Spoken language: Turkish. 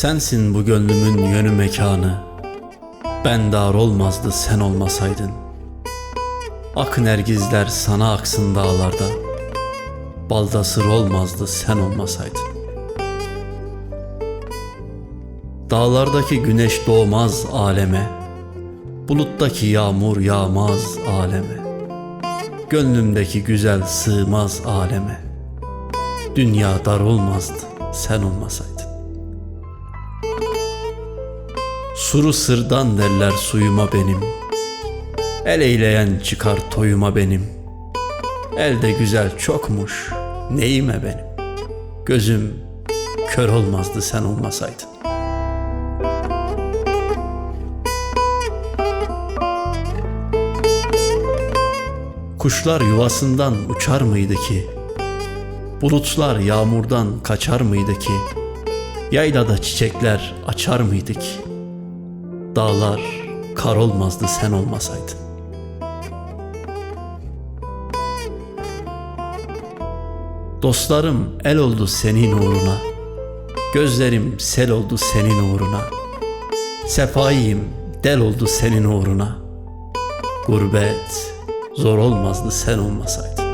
Sensin bu gönlümün yönü mekanı. Ben dar olmazdı sen olmasaydın. Akın ergizler sana aksın dağlarda. Balda sır olmazdı sen olmasaydın. Dağlardaki güneş doğmaz aleme Buluttaki yağmur yağmaz aleme. Gönlümdeki güzel sığmaz aleme. Dünya dar olmazdı sen olmasaydın. Suru sırdan derler suyuma benim. El eyleyen çıkar toyuma benim. Elde güzel çokmuş neyime benim? Gözüm kör olmazdı sen olmasaydın Kuşlar yuvasından uçar mıydı ki? Bulutlar yağmurdan kaçar mıydı ki? Yaylada çiçekler açar mıydı ki? Dağlar kar olmazdı sen olmasaydın. Dostlarım el oldu senin uğruna. Gözlerim sel oldu senin uğruna. Sefaiyim del oldu senin uğruna. Gurbet zor olmazdı sen olmasaydın.